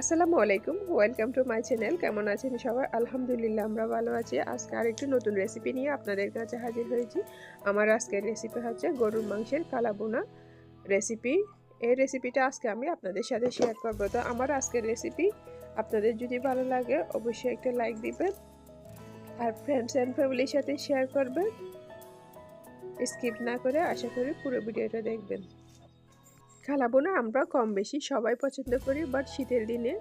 আসসালামু আলাইকুম, welcome to my channel. কেমন আছেন সবাই? আলহামদুলিল্লাহ, আমরা ভালো আছি। আজকে আরেকটি নতুন রেসিপি নিয়ে আপনাদের কাছে হাজির হয়েছি। আমার আজকের রেসিপি হচ্ছে গরুর মাংসের কালাবোনা রেসিপি এই রেসিপিটা আজকে আমি আপনাদের সাথে শেয়ার করব। তো আমার আজকের রেসিপি আপনাদের যদি ভালো লাগে, অবশ্যই একটা লাইক দিবেন আর ফ্রেন্ডস অ্যান্ড ফ্যামিলির সাথে শেয়ার করবেন। স্কিপ না করে আশা করি পুরো ভিডিওটা দেখবেন। কালাবোনা আমরা কম বেশি সবাই পছন্দ করি বাট শীতের দিনে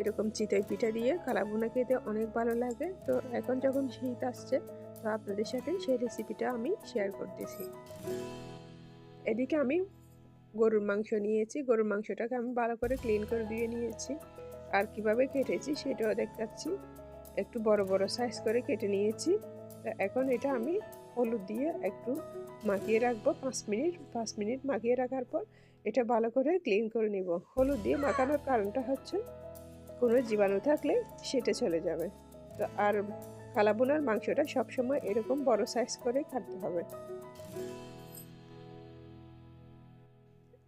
এরকম চিতই পিঠা দিয়ে কালাবোনা খেতে অনেক ভালো লাগে। তো এখন যখন শীত আসছে, তো আপনাদের সাথে সেই রেসিপিটা আমি শেয়ার করতেছি। এদিকে আমি গরুর মাংস নিয়েছি, গরুর মাংসটাকে আমি ভালো করে ক্লিন করে দিয়ে নিয়েছি। আর কীভাবে কেটেছি সেটাও দেখাচ্ছি। একটু বড় বড় সাইজ করে কেটে নিয়েছি। এখন এটা আমি হলুদ দিয়ে একটু মাখিয়ে রাখব, পাঁচ মিনিট পাঁচ মিনিট মাখিয়ে রাখার পর এটা ভালো করে ক্লিন করে নিব। হলুদ দিয়ে মাখানোর কারণটা হচ্ছে কোনো জীবাণু থাকলে সেটা চলে যাবে। তো আর কালাবোনার মাংসটা সবসময় এরকম বড় সাইজ করে কাটতে হবে।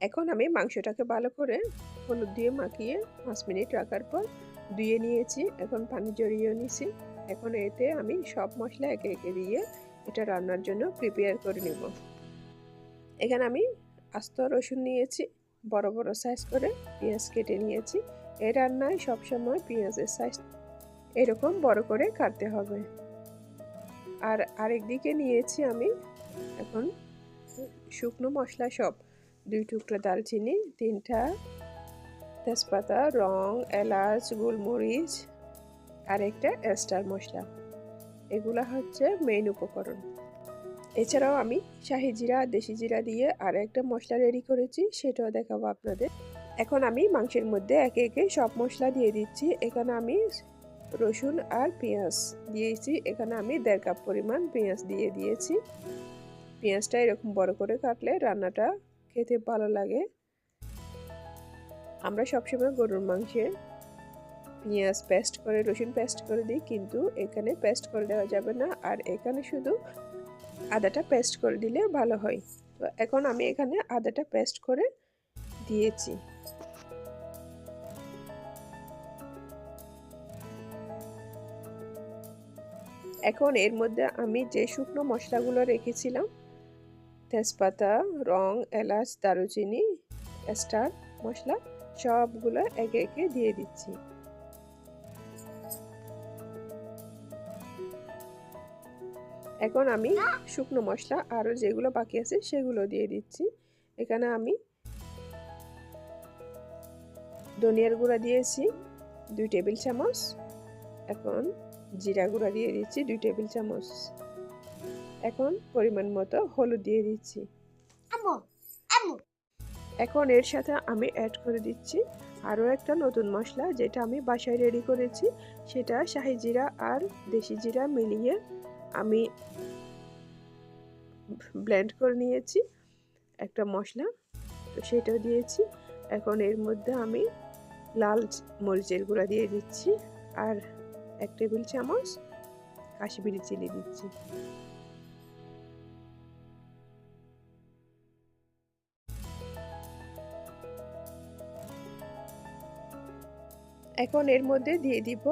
এখন আমি মাংসটাকে ভালো করে হলুদ দিয়ে মাখিয়ে পাঁচ মিনিট রাখার পর ধুয়ে নিয়েছি। এখন পানি জড়িয়ে নিয়েছি। এখন এতে আমি সব মশলা একে একে দিয়ে এটা রান্নার জন্য প্রিপেয়ার করে নেব। এখানে আমি আস্ত রসুন নিয়েছি, বড় বড় সাইজ করে পেঁয়াজ কেটে নিয়েছি। এই রান্নায় সবসময় পেঁয়াজের সাইজ এরকম বড় করে কাটতে হবে। আর আরেক দিকে নিয়েছি আমি এখন শুকনো মশলা সব। দুই টুকরো দালচিনি তিনটা তেজপাতা, রং, এলাচ, গোলমরিচ আর একটা এস্টার মশলা। এগুলা হচ্ছে মেইন উপকরণ। এছাড়াও আমি শাহি জিরা, দেশি জিরা দিয়ে আর একটা মশলা রেডি করেছি, সেটাও দেখাবো আপনাদের। এখন আমি মাংসের মধ্যে একে একে সব মশলা দিয়ে দিচ্ছি। এখানে আমি রসুন আর পেঁয়াজ দিয়েছি। এখানে আমি দেড় কাপ পরিমাণ পেঁয়াজ দিয়ে দিয়েছি। পেঁয়াজটা এরকম বড় করে কাটলে রান্নাটা খেতে ভালো লাগে। আমরা সবসময় গরুর মাংসে পেঁয়াজ পেস্ট করে, রসুন পেস্ট করে দিই, কিন্তু এখানে পেস্ট করে দেওয়া যাবে না। আর এখানে শুধু আদাটা পেস্ট করে দিলে ভালো হয়। তো এখন আমি এখানে আদাটা পেস্ট করে দিয়েছি। এখন এর মধ্যে আমি যে শুকনো মশলাগুলো রেখেছিলাম, তেজপাতা, রং, এলাচ, দারুচিনি, স্টার মশলা, সবগুলো একে একে দিয়ে দিচ্ছি। এখন আমি শুকনো মশলা আরও যেগুলো বাকি আছে সেগুলো দিয়ে দিচ্ছি। এখানে আমি ধনিয়ার গুঁড়া দিয়েছি দুই টেবিল চামচ। এখন জিরা গুঁড়া দিয়ে দিচ্ছি দুই টেবিল চামচ। এখন পরিমাণ মতো হলুদ দিয়ে দিচ্ছি। এখন এর সাথে আমি অ্যাড করে দিচ্ছি আরও একটা নতুন মশলা যেটা আমি বাসায় রেডি করেছি। সেটা শাহি জিরা আর দেশি জিরা মিলিয়ে আমি ব্লেন্ড করে নিয়েছি একটা মশলা, তো সেটাও দিয়েছি। এখন এর মধ্যে আমি লাল মরিচের গুঁড়া দিয়ে দিচ্ছি আর এক টেবিল চামচ কাশ্মীরি চিলি দিচ্ছি। এখন এর মধ্যে দিয়ে দিব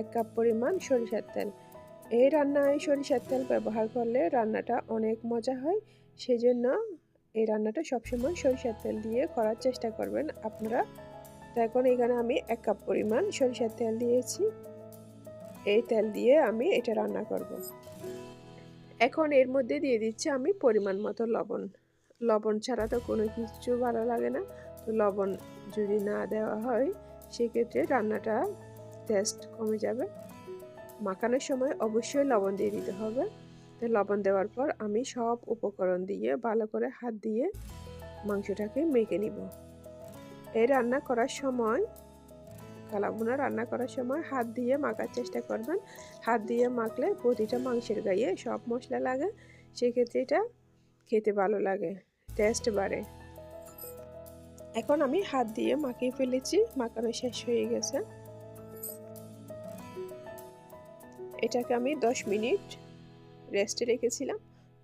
এক কাপ পরিমাণ সরিষার তেল। এই রান্নায় সরিষার তেল ব্যবহার করলে রান্নাটা অনেক মজা হয়। সেজন্য এই রান্নাটা সবসময় সরিষার তেল দিয়ে করার চেষ্টা করবেন আপনারা। তো এখন এখানে আমি এক কাপ পরিমাণ সরিষার তেল দিয়েছি। এই তেল দিয়ে আমি এটা রান্না করব। এখন এর মধ্যে দিয়ে দিচ্ছি আমি পরিমাণ মতো লবণ। লবণ ছাড়া তো কোনো কিছু ভালো লাগে না। তো লবণ যদি না দেওয়া হয়, সেক্ষেত্রে রান্নাটা টেস্ট কমে যাবে। মাখানোর সময় অবশ্যই লবণ দিয়ে দিতে হবে। তো লবণ দেওয়ার পর আমি সব উপকরণ দিয়ে ভালো করে হাত দিয়ে মাংসটাকে মেখে নিব। এই রান্না করার সময়, কালাভুনা রান্না করার সময় হাত দিয়ে মাখার চেষ্টা করবেন। হাত দিয়ে মাখলে প্রতিটা মাংসের গায়ে সব মশলা লাগে, সেক্ষেত্রে এটা খেতে ভালো লাগে টেস্ট বাড়ে। এখন আমি হাত দিয়ে মাখিয়ে ফেলেছি, মাখানো শেষ হয়ে গেছে। এটাকে আমি দশ মিনিট রেস্টে রেখেছিলাম।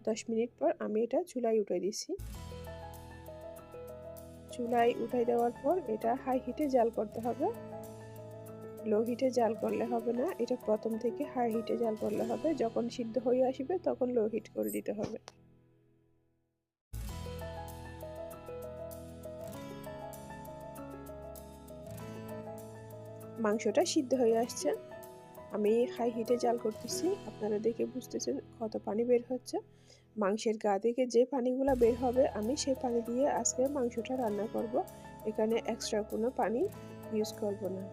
দশ মিনিট পর আমি এটা চুলায় উঠে দিছি। চুলায় উঠাই দেওয়ার পর এটা হাই হিটে জাল করতে হবে। লো হিটে জাল করলে হবে না। এটা প্রথম থেকে হাই হিটে জাল করলে হবে। যখন সিদ্ধ হয়ে আসবে তখন লো হিট করে দিতে হবে। মাংসটা সিদ্ধ হয়ে আসছে। আমি হাই হিটে জাল করতেছি, আপনারা দেখে বুঝতেছেন কত পানি বের হচ্ছে। মাংসের গা থেকে যে পানিগুলো বের হবে, আমি সেই পানি দিয়ে আজকে মাংসটা রান্না করব। এখানে এক্সট্রা কোনো পানি ইউজ করব না।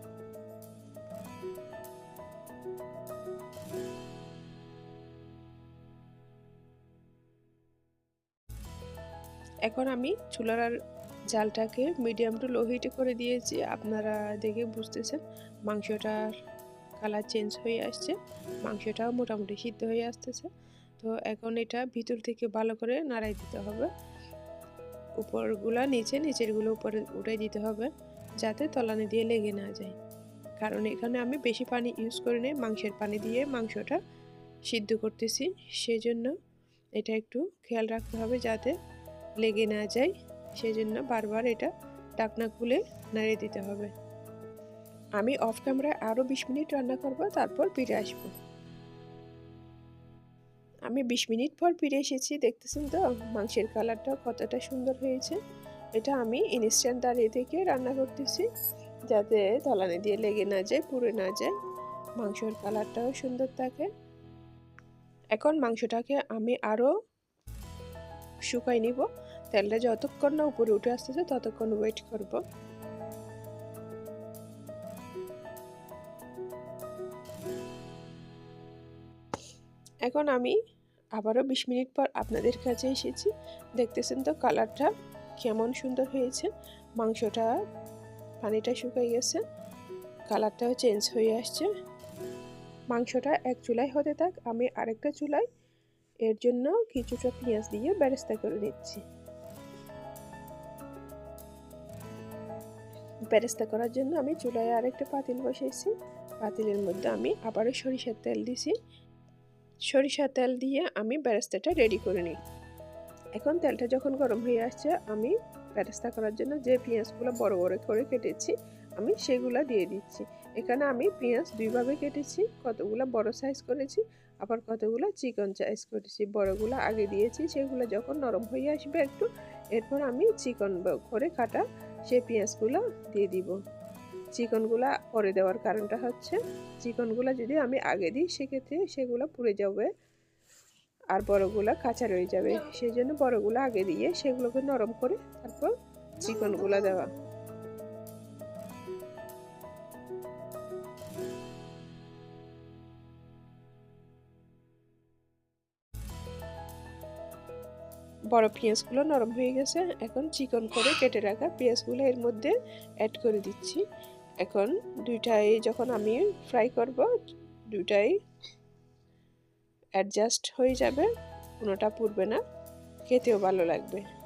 এখন আমি চুলার জালটাকে মিডিয়াম টু লো হিটে করে দিয়েছি। আপনারা দেখে বুঝতেছেন মাংসটার কালার চেঞ্জ হয়ে আসছে। মাংসটাও মোটামুটি সিদ্ধ হয়ে আসতেছে। তো এখন এটা ভিতর থেকে ভালো করে নাড়াই দিতে হবে। উপরগুলা নিচে, নিচেরগুলো উপরে উঠে দিতে হবে যাতে তলানি দিয়ে লেগে না যায়। কারণ এখানে আমি বেশি পানি ইউজ করি নি মাংসের পানি দিয়ে মাংসটা সিদ্ধ করতেছি। সেজন্য এটা একটু খেয়াল রাখতে হবে যাতে লেগে না যায়। সেজন্য বারবার এটা ডাকনা খুলে নাড়িয়ে দিতে হবে। আমি অফ ক্যামেরায় আরও বিশ মিনিট রান্না করব, তারপর ফিরে আসব। আমি বিশ মিনিট পর ফিরে এসেছি, দেখতেছেন তো, মাংসের কালারটা কতটা সুন্দর হয়েছে। এটা আমি ইনস্ট্যান্ট দাঁড়িয়ে থেকে রান্না করতেছি, যাতে তলানি দিয়ে লেগে না যায়, পুড়ে না যায়। মাংসের কালারটাও সুন্দর থাকে। এখন মাংসটাকে আমি আরও শুকাই নিব। তেলটা যতক্ষণ না উপরে উঠে আসতেছে, ততক্ষণ ওয়েট করব। এখন আমি আবারও বিশ মিনিট পর আপনাদের কাছে এসেছি। দেখতেছেন তো কালারটা কেমন সুন্দর হয়েছে। মাংসটা, পানিটা শুকাই গেছে। কালারটাও চেঞ্জ হয়ে আসছে। মাংসটা এক চুলায় হতে থাক, আমি আরেকটা চুলায় এর জন্য কিছুটা পেঁয়াজ দিয়ে বেরেস্তা করে নিচ্ছি। বেরেস্তা করার জন্য আমি চুলায় আরেকটা পাতিল বসেছি পাতিলের মধ্যে আমি আবারও সরিষার তেল দিছি। সরিষার তেল দিয়ে আমি বেরেস্তাটা রেডি করে নিই। এখন তেলটা যখন গরম হয়ে আসছে, আমি বেরেস্তা করার জন্য যে পেঁয়াজগুলো বড় বড় করে কেটেছি, আমি সেগুলো দিয়ে দিচ্ছি। এখানে আমি পেঁয়াজ দুইভাবে কেটেছি, কতগুলো বড় সাইজ করেছি, আবার কতগুলো চিকন সাইজ করেছি। বড়গুলো আগে দিয়েছি, সেগুলো যখন নরম হয়ে আসবে একটু, এরপর আমি চিকন করে কাটা সেই পেঁয়াজগুলো দিয়ে দিব। চিকনগুলো পরে দেওয়ার কারণটা হচ্ছে, চিকনগুলো যদি আমি আগে দিই, সেক্ষেত্রে সেগুলো পুড়ে যাবে আর বড়গুলো কাঁচা রয়ে যাবে। সেই জন্য বড়গুলো আগে দিয়ে সেগুলোকে নরম করে তারপর চিকনগুলো দেওয়া। বড় পেঁয়াজগুলো নরম হয়ে গেছে। এখন চিকন করে কেটে রাখা পেঁয়াজগুলো এর মধ্যে অ্যাড করে দিচ্ছি। এখন দুইটাই যখন আমি ফ্রাই করব, দুইটাই অ্যাডজাস্ট হয়ে যাবে, কোনোটা পুড়বে না, খেতেও ভালো লাগবে।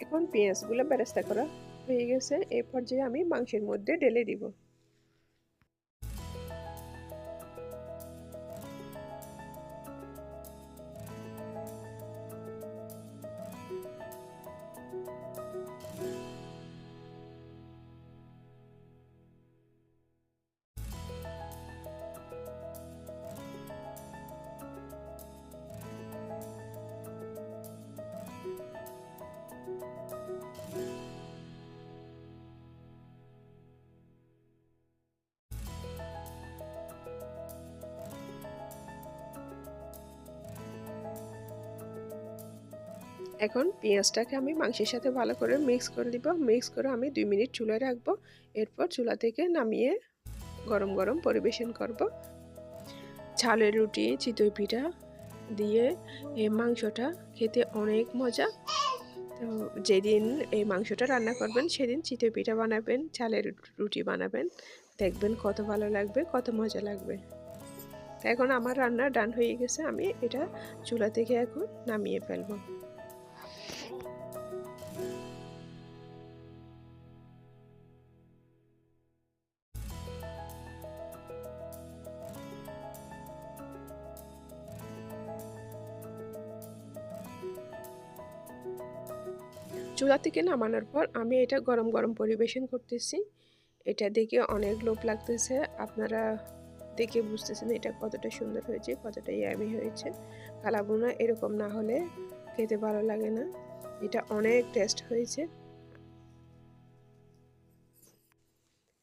এখন পেঁয়াজগুলো বেরেস্তা করা হয়ে গেছে। এরপর পর্যায়ে আমি মাংসের মধ্যে ঢেলে দিব। এখন পেঁয়াজটাকে আমি মাংসের সাথে ভালো করে মিক্স করে দিব মিক্স করে আমি দুই মিনিট চুলায় রাখব। এরপর চুলা থেকে নামিয়ে গরম গরম পরিবেশন করব। ছালের রুটি, চিতই পিঠা দিয়ে এই মাংসটা খেতে অনেক মজা। তো যেদিন এই মাংসটা রান্না করবেন, সেদিন চিতই পিঠা বানাবেন চালের রুটি বানাবেন। দেখবেন কত ভালো লাগবে, কত মজা লাগবে। এখন আমার রান্না ডান হয়ে গেছে। আমি এটা চুলা থেকে এখন নামিয়ে ফেলব। চুলা থেকে নামানোর পর আমি এটা গরম গরম পরিবেশন করতেছি। এটা দেখে অনেক লোভ লাগতেছে। আপনারা দেখে বুঝতেছেন এটা কতটা সুন্দর হয়েছে, কতটা ইয়ামি হয়েছে। কালাবুনা এরকম না হলে খেতে ভালো লাগে না। এটা অনেক টেস্ট হয়েছে।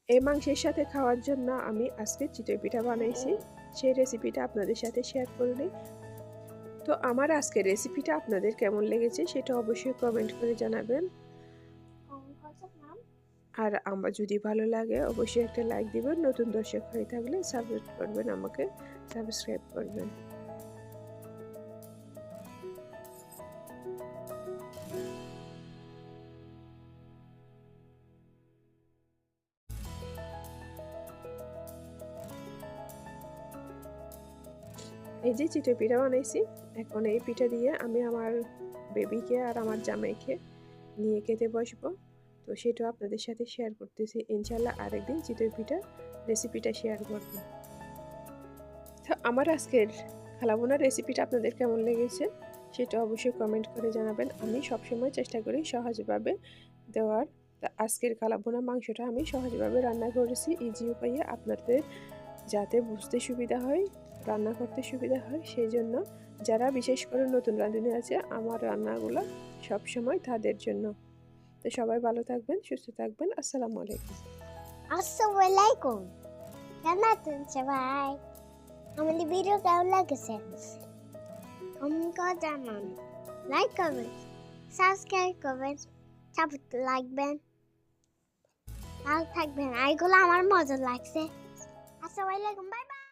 এই মাংসের সাথে খাওয়ার জন্য আমি আজকে চিতই পিঠা বানাইছি। সেই রেসিপিটা আপনাদের সাথে শেয়ার করলে তো আমার আজকে রেসিপিটা আপনাদের কেমন লেগেছে সেটা অবশ্যই কমেন্ট করে জানাবেন। আর আমার যদি ভালো লাগে, অবশ্যই একটা লাইক দিবেন। নতুন দর্শক হয়ে থাকলে সাবস্ক্রাইব করবেন আমাকে। সাবস্ক্রাইব করবেন। এই যে চিতই পিঠা বানাইছি এখন এই পিঠা দিয়ে আমি আমার বেবিকে আর আমার জামাইকে নিয়ে খেতে বসবো। তো সেটাও আপনাদের সাথে শেয়ার করতেছি। ইনশাল্লাহ আরেকদিন চিতই পিঠা রেসিপিটা শেয়ার করব। তো আমার আজকের খালাবোনার রেসিপিটা আপনাদের কেমন লেগেছে সেটা অবশ্যই কমেন্ট করে জানাবেন। আমি সবসময় চেষ্টা করি সহজভাবে দেওয়ার। তা আজকের কালাবোনা মাংসটা আমি সহজভাবে রান্না করেছি। ইজি উপায়ে আপনাদের যাতে বুঝতে সুবিধা হয়। রান্না করতে সুবিধা হয়, সেই জন্য যারা বিশেষ করে নতুন রাঁধুনি আছে, আমার রান্নাগুলো সবসময় তাদের জন্য। তো সবাই ভালো থাকবেন, সুস্থ থাকবেন, আসসালামু আলাইকুম। আসসালামাইকুম কেমন আছেন সবাই? আমাদের ভিডিও কেমন লাগছে? করে জানান। লাইক করবেন সাবস্ক্রাইব করবেন সাপোর্ট লাগবেন। ভালো থাকবেন। আর এগুলো আমার মজা লাগছে। আসসালামাইকুম বাই বাই